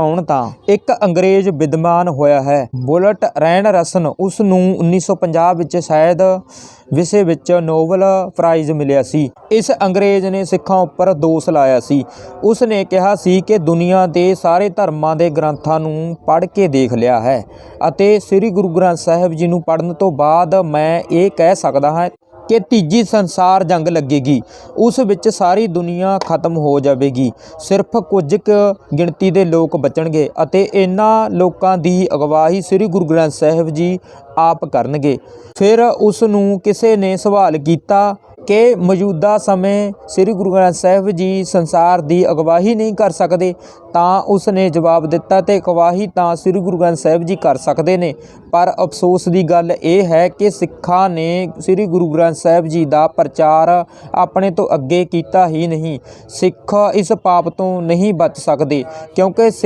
ਆਉਣ ਤਾਂ ਇੱਕ ਅੰਗਰੇਜ਼ ਵਿਦਵਾਨ ਹੋਇਆ ਹੈ। ਬੁਲਟ ਰੈਨ ਰਸਨ ਉਸ ਨੂੰ 1950 ਵਿੱਚ ਸ਼ਾਇਦ ਵਿਸ਼ੇ ਵਿੱਚ ਨੋਬਲ ਪ੍ਰਾਈਜ਼ ਮਿਲਿਆ ਸੀ। ਇਸ ਅੰਗਰੇਜ਼ ਨੇ ਸਿੱਖਾਂ ਉੱਪਰ ਦੋਸ਼ ਲਾਇਆ ਸੀ। ਉਸ ਨੇ ਕਿਹਾ ਸੀ ਕਿ ਦੁਨੀਆ ਦੇ ਸਾਰੇ ਧਰਮਾਂ ਦੇ ਗ੍ਰੰਥਾਂ ਨੂੰ ਪੜ੍ਹ ਕੇ ਦੇਖ ਲਿਆ ਹੈ ਅਤੇ ਸ੍ਰੀ ਗੁਰੂ ਗ੍ਰੰਥ ਸਾਹਿਬ ਜੀ ਨੂੰ ਪੜ੍ਹਨ ਤੋਂ ਬਾਅਦ ਮੈਂ ਇਹ ਕਹਿ ਸਕਦਾ ਹਾਂ ਕਿ ਤੀਜੀ ਸੰਸਾਰ ਜੰਗ ਲੱਗੇਗੀ। ਉਸ ਵਿੱਚ ਸਾਰੀ ਦੁਨੀਆ ਖਤਮ ਹੋ ਜਾਵੇਗੀ। ਸਿਰਫ ਕੁਝ ਕੁ ਗਿਣਤੀ ਦੇ ਲੋਕ ਬਚਣਗੇ ਅਤੇ ਇਹਨਾਂ ਲੋਕਾਂ ਦੀ ਅਗਵਾਹੀ ਸ੍ਰੀ ਗੁਰੂ ਗ੍ਰੰਥ ਸਾਹਿਬ ਜੀ ਆਪ ਕਰਨਗੇ। ਫਿਰ ਉਸ ਨੂੰ ਕਿਸੇ ਨੇ ਸਵਾਲ ਕੀਤਾ ਕਿ ਮੌਜੂਦਾ ਸਮੇਂ ਸ੍ਰੀ ਗੁਰੂ ਗ੍ਰੰਥ ਸਾਹਿਬ ਜੀ ਸੰਸਾਰ ਦੀ ਅਗਵਾਹੀ ਨਹੀਂ ਕਰ ਸਕਦੇ, ਤਾਂ ਉਸ ਨੇ ਜਵਾਬ ਦਿੱਤਾ ਤੇ ਅਗਵਾਹੀ ਤਾਂ ਸ੍ਰੀ ਗੁਰੂ ਗ੍ਰੰਥ ਸਾਹਿਬ ਜੀ ਕਰ ਸਕਦੇ ਨੇ। ਪਰ ਅਫਸੋਸ ਦੀ ਗੱਲ ਇਹ ਹੈ ਕਿ ਸਿੱਖਾਂ ਨੇ ਸ੍ਰੀ ਗੁਰੂ ਗ੍ਰੰਥ ਸਾਹਿਬ ਜੀ ਦਾ ਪ੍ਰਚਾਰ ਆਪਣੇ ਤੋਂ ਅੱਗੇ ਕੀਤਾ ਹੀ ਨਹੀਂ। ਸਿੱਖ ਇਸ ਪਾਪ ਤੋਂ ਨਹੀਂ ਬਚ ਸਕਦੇ, ਕਿਉਂਕਿ ਸਿੱਖ